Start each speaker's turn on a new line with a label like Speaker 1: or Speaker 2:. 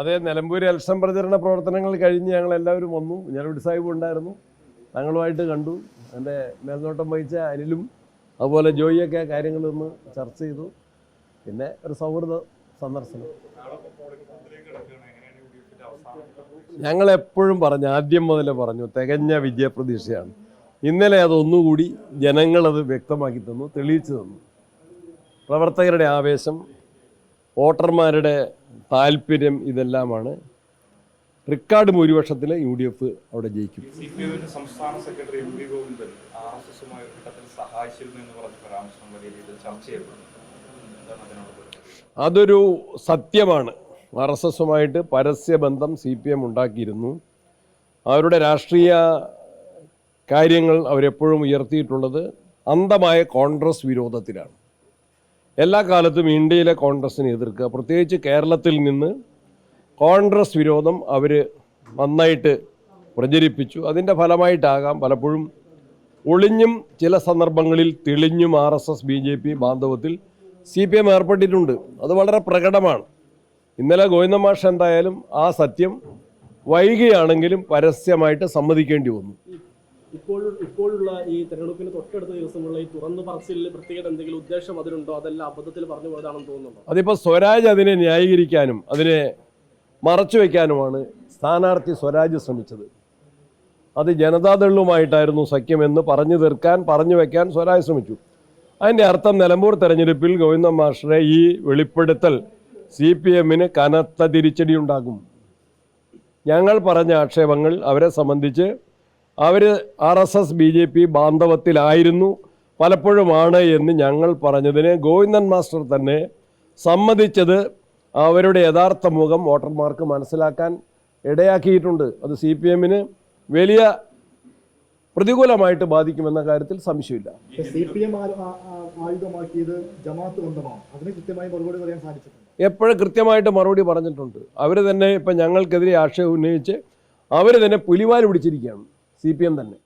Speaker 1: അതെ നിലമ്പൂർ എലക്ഷൻ പ്രചരണ പ്രവർത്തനങ്ങൾ കഴിഞ്ഞ് ഞങ്ങൾ എല്ലാവരും വന്നു ഞാനോട് സാഹിബ് ഉണ്ടായിരുന്നു. ഞങ്ങളുമായിട്ട് കണ്ടു. എന്റെ മേൽനോട്ടം വഹിച്ച അനിലും അതുപോലെ ജോയിയൊക്കെ കാര്യങ്ങളൊന്ന് ചർച്ച ചെയ്തു. പിന്നെ ഒരു സൗഹൃദ സന്ദർശനം. ഞങ്ങൾ എപ്പോഴും പറഞ്ഞു ആദ്യം മുതലേ പറഞ്ഞു തികഞ്ഞ വിജയപ്രതീക്ഷയാണ്. ഇന്നലെ അതൊന്നുകൂടി ജനങ്ങളത് വ്യക്തമാക്കി തന്നു തെളിയിച്ചു തന്നു. പ്രവർത്തകരുടെ ആവേശം വോട്ടർമാരുടെ താല്പര്യം ഇതെല്ലാമാണ്. റിക്കാർഡ് ഭൂരിപക്ഷത്തിൽ യു ഡി എഫ് അവിടെ ജയിക്കും
Speaker 2: സംസ്ഥാന secretary M V Govindan R S എസുമായി സഹായിച്ചിരുന്നു എന്ന് പറഞ്ഞ പരാമർശം വലിയ രീതിയിൽ ചർച്ച ചെയ്യപ്പെടുന്നു?
Speaker 1: അതൊരു സത്യമാണ് ആർ എസ് എസുമായിട്ട് പരസ്യബന്ധം സി പി എം ഉണ്ടാക്കിയിരുന്നു. അവരുടെ രാഷ്ട്രീയ കാര്യങ്ങൾ അവരെപ്പോഴും ഉയർത്തിയിട്ടുള്ളത് അന്ധമായ കോൺഗ്രസ് വിരോധത്തിലാണ്. എല്ലാ കാലത്തും ഇന്ത്യയിലെ കോൺഗ്രസിനെ എതിർക്കുക. പ്രത്യേകിച്ച് കേരളത്തിൽ നിന്ന് കോൺഗ്രസ് വിരോധം അവർ നന്നായിട്ട് പ്രചരിപ്പിച്ചു. അതിന്റെ ഫലമായിട്ടാകാം പലപ്പോഴും ഒളിഞ്ഞും ചില സന്ദർഭങ്ങളിൽ തെളിഞ്ഞും R S S B J P ബാന്ധവത്തിൽ C P M ഏർപ്പെട്ടിട്ടുണ്ട്. അത് വളരെ പ്രകടമാണ്. ഇന്നലെ ഗോവിന്ദമാഷ എന്തായാലും ആ സത്യം വൈകിയാണെങ്കിലും പരസ്യമായിട്ട് സമ്മതിക്കേണ്ടി വന്നു.
Speaker 3: ഇപ്പോൾ ഇപ്പോഴുള്ള ഈ തെരഞ്ഞെടുപ്പിന് തൊട്ടടുത്ത ദിവസമുള്ള ഈ തുറന്നു പറച്ചിലിൽ പ്രത്യേകത എന്തെങ്കിലും ഉദ്ദേശം അതിലുണ്ടോ? അതല്ല അബദ്ധത്തിൽ പറഞ്ഞു പോയതാണെന്ന് തോന്നുന്നുണ്ടോ?
Speaker 1: അതിപ്പോൾ സ്വരാജ് അതിനെ ന്യായീകരിക്കാനും അതിനെ മറച്ചു വയ്ക്കാനുമാണ് സ്ഥാനാർത്ഥി സ്വരാജ് ശ്രമിച്ചത്. അത് ജനതാദളുമായിട്ടായിരുന്നു സഖ്യമെന്ന് പറഞ്ഞു തീർക്കാൻ പറഞ്ഞു വയ്ക്കാൻ സ്വരാജ് ശ്രമിച്ചു. അതിന്റെ അർത്ഥം നിലമ്പൂർ തെരഞ്ഞെടുപ്പിൽ ഗോവിന്ദ മാഷറെ ഈ വെളിപ്പെടുത്തൽ സി പി എമ്മിന് കനത്ത തിരിച്ചടി ഉണ്ടാകും ഞങ്ങൾ പറഞ്ഞ ആക്ഷേപങ്ങൾ അവരെ സംബന്ധിച്ച് അവർ R S S B J P ബാന്ധവത്തിലായിരുന്നു. പലപ്പോഴുമാണ് എന്ന് ഞങ്ങൾ പറഞ്ഞതിന് ഗോവിന്ദൻ മാസ്റ്റർ തന്നെ സമ്മതിച്ചത് അവരുടെ യഥാർത്ഥ മുഖം വോട്ടർമാർക്ക് മനസ്സിലാക്കാൻ ഇടയാക്കിയിട്ടുണ്ട്. അത് സി പി എമ്മിന് വലിയ പ്രതികൂലമായിട്ട് ബാധിക്കുമെന്ന കാര്യത്തിൽ സംശയമില്ല. എപ്പോഴും കൃത്യമായിട്ട് മറുപടി പറഞ്ഞിട്ടുണ്ട്. അവർ തന്നെ ഇപ്പം ഞങ്ങൾക്കെതിരെ ആക്ഷേപം ഉന്നയിച്ച് അവർ തന്നെ പുലിവാൽ പിടിച്ചിരിക്കുകയാണ്. സി പി എം തന്നെ.